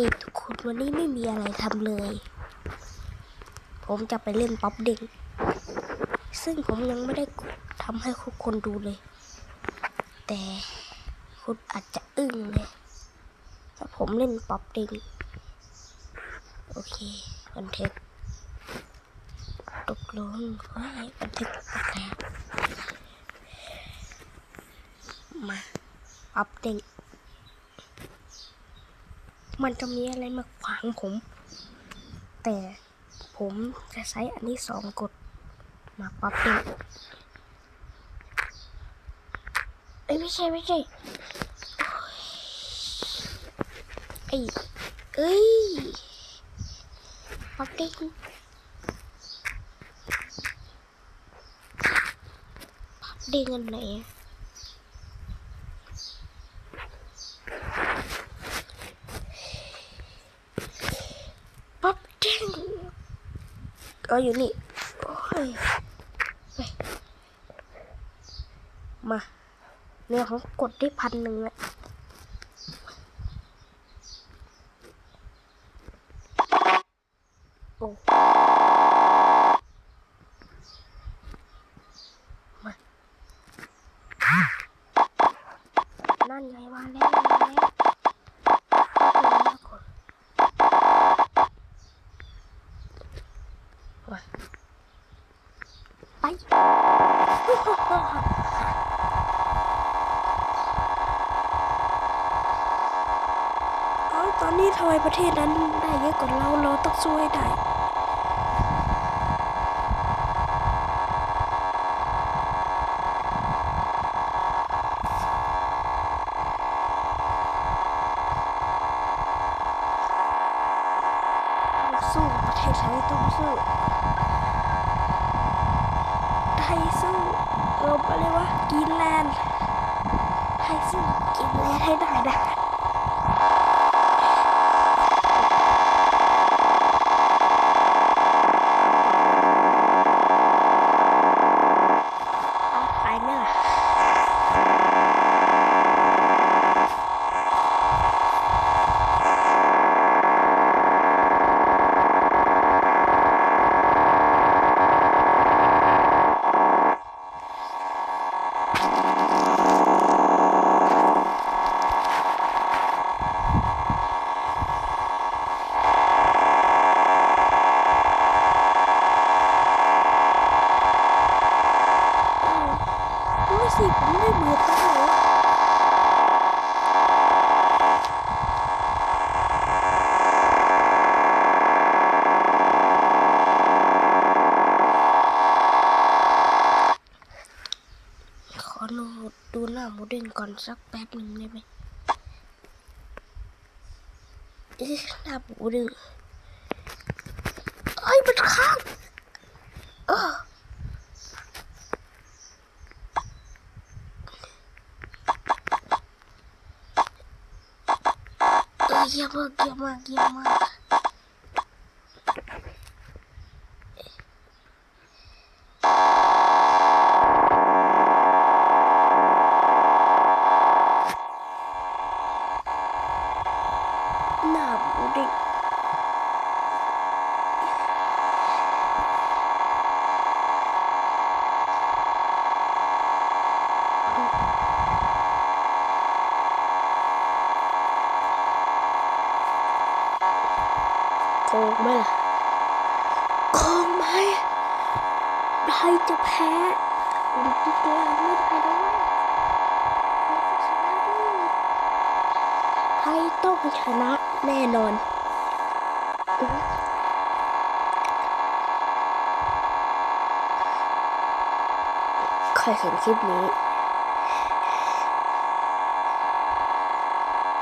อีกทุกคนวันนี้ไม่มีอะไรทำเลย ผมจะไปเล่นป๊อปเด้งซึ่งผมยังไม่ได้ทำให้ทุกคนดูเลย แต่คุณอาจจะอึ้งเลยถ้าผมเล่นป๊อปเด้งโอเคบันทึกตกลงเฮ้ยบันทึกตกแล้วมาป๊อปเด้ง มันจะมีอะไรมาขวางผม แต่ผมจะใช้อันนี้สองกดมาปรับเปลี่ยเอ้ยไม่ใช่ไม่ใช่โอ้ยไอ้เอ้ยปรับเด้งปรับเด้งอันไหนอะ ป๊อปเด้งเอออยู่นี่โอ้ยมาเนี่ยผมกดได้พันหนึ่งอะโอ้มานั่นไงมาแล้วมาแล้วเอากด มา ไปเอาตอนนี้ทำไมประเทศนั้นได้เยอะกว่าเราเราต้องช่วยได้ ต้องสู้ประเทศไทยต้องสู้ ไทยสู้เอออะไรวะกรีนแลนด์ไทยสู้กรีนแลนด์ให้ได้นะเอาไปไหมล่ะดูสิผมไม่เบื่อตั้งเลยวะขอดู ดูหน้าหมูเด้งก่อนสักแป๊บหนึ่งได้ไหมเอ๊ะหน้าหมูเด้งเอ้ยมันค้างเออ เออเยี่ยมมากเยี่ยมมากเยี่ยมมากหน้าหมูเด็ก โกงไหมล่ะโกงไหมไทยจะแพ้อุลปิกแล้วไม่ได้ด้วยไทยต้องชนะแน่นอนใครเห็นคลิปนี้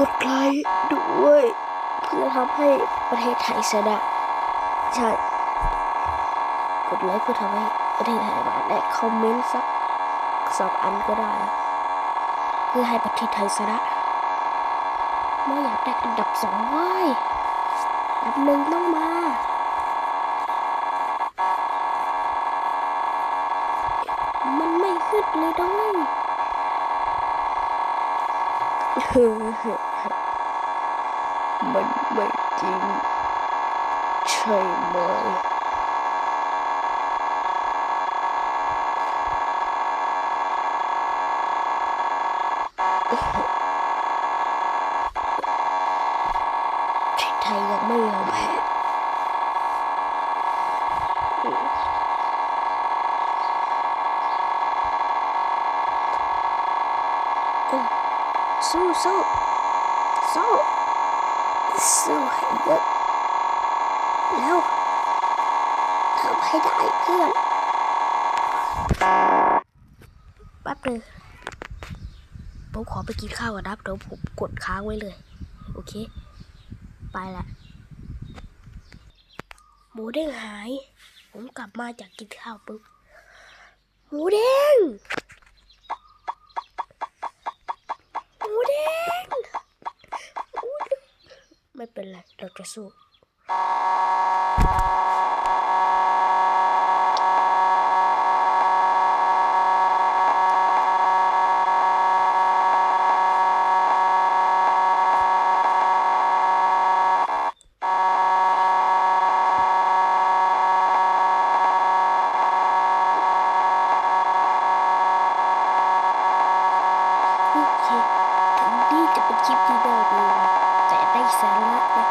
กดไลค์ด้วย เพื่อทำให้ประเทศไทยชนะใช่ กดไลค์เพื่อทำให้ประเทศไทยชนะและคอมเมนต์สักสองอันก็ได้ เพื่อให้ประเทศไทยชนะไม่อยากได้อันดับสองว้ยอันดับหนึ่งต้องมามันไม่ขึ้นเลยด้วยมมั นไม่จริงใช่ไหมไท ยยังไม่ยอมแพ้สู้ให้เยอะแล้วทำให้ได้เพื่อนแป๊บหนึงผมขอไปกินข้าวก่อนนะเดี๋ยวผมกดค้างไว้เลย โอเค ไปละหมูเด้งหาย ผมกลับมาจากกินข้าวปุ๊บหมูเด้ง หมูเด้งหมูเด้ง ไม่เป็นไรเราจะสู้ โอเค ถึงนี่จะเป็นคลิปที่น่าดูแต่ได้สาระนะ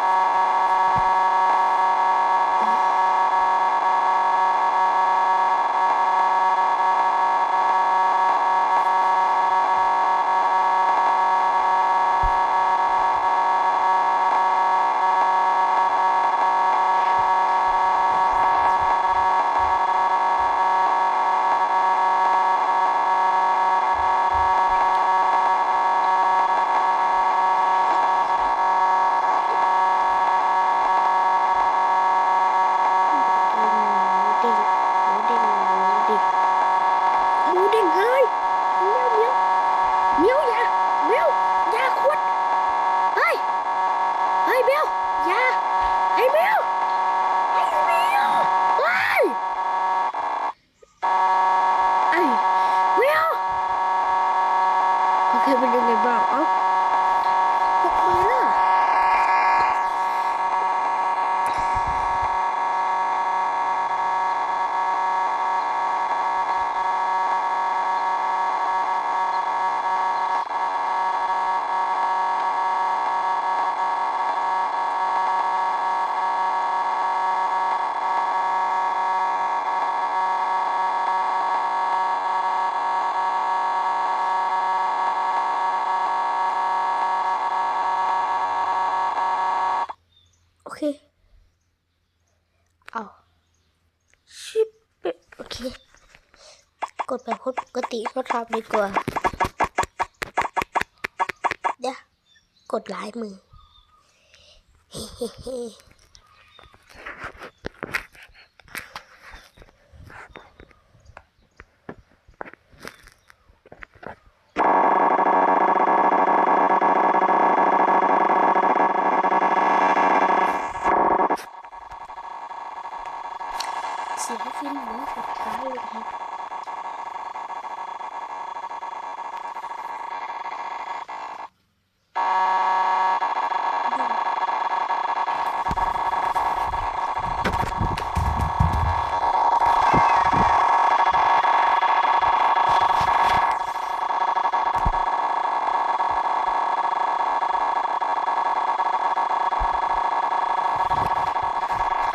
หมูเด้งหมูเด้งหมูเด้งหมูเด้งเฮ้ยเมียวเมียวเมียวอย่าเมียวอย่าขวดเฮ้ยเฮ้ยเมียวอย่าเฮ้ยเมียวเฮ้ยเมียวเฮ้ยเอ้ยเมียว โอเคเป็นยังไงบ้างเอ้าทำไมล่ะ โอเค เอาชิปเปะโอเค กดแบบปกติก็ทำดีกว่าเดี๋ยวกดลายมือ เฮ้เฮ้เฮ้เสียงฟินหมูสุดท้ายเลยครับ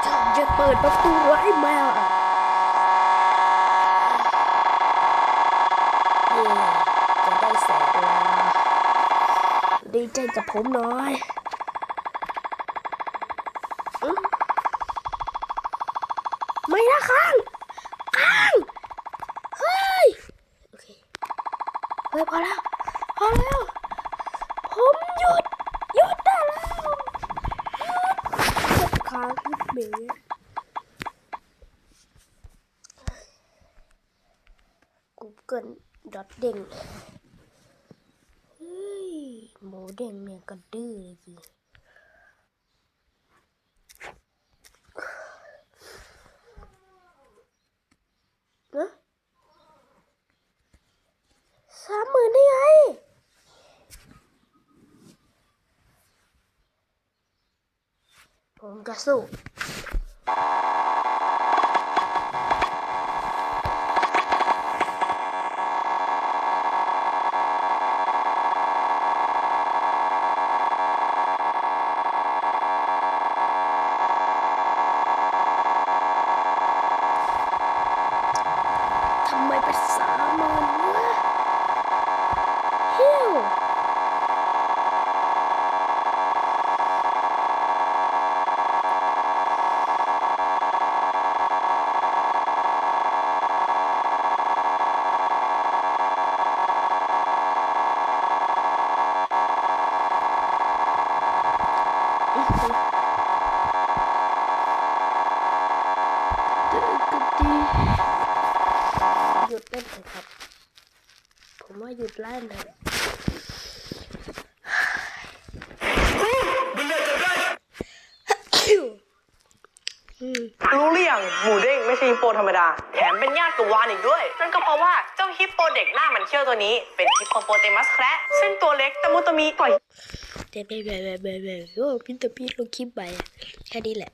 ฉันจะเปิดประตูไว้แมวเย่จะได้แสงแล้วดีใจกับผมหน่อยอื้อไม่นะค้างค้างเฮ้ยโอเคเฮ้ยพอแล้วพอแล้ว ผมหยุด หยุดได้แล้วกดค้างที่เบร กกูเกิลดอทเด้งเฮ้ยหมูเด้ เล่นเถอะอืมรู้หรือยังหมูเด้งไม่ใช่ฮิปโปธรรมดา แถมเป็นญาติกับวานอีกด้วย นั่นก็เพราะว่าเจ้าฮิปโปเด็กหน้ามันเขี้ยวตัวนี้ เป็นฮิปโปโปเตมัสแคระซึ่งตัวเล็กตะมุตะมีต่อยเดี๋ยวแบบแบบแบบแบบโอ้พินตะพีลงคลิปไปอะแค่นี้แหละ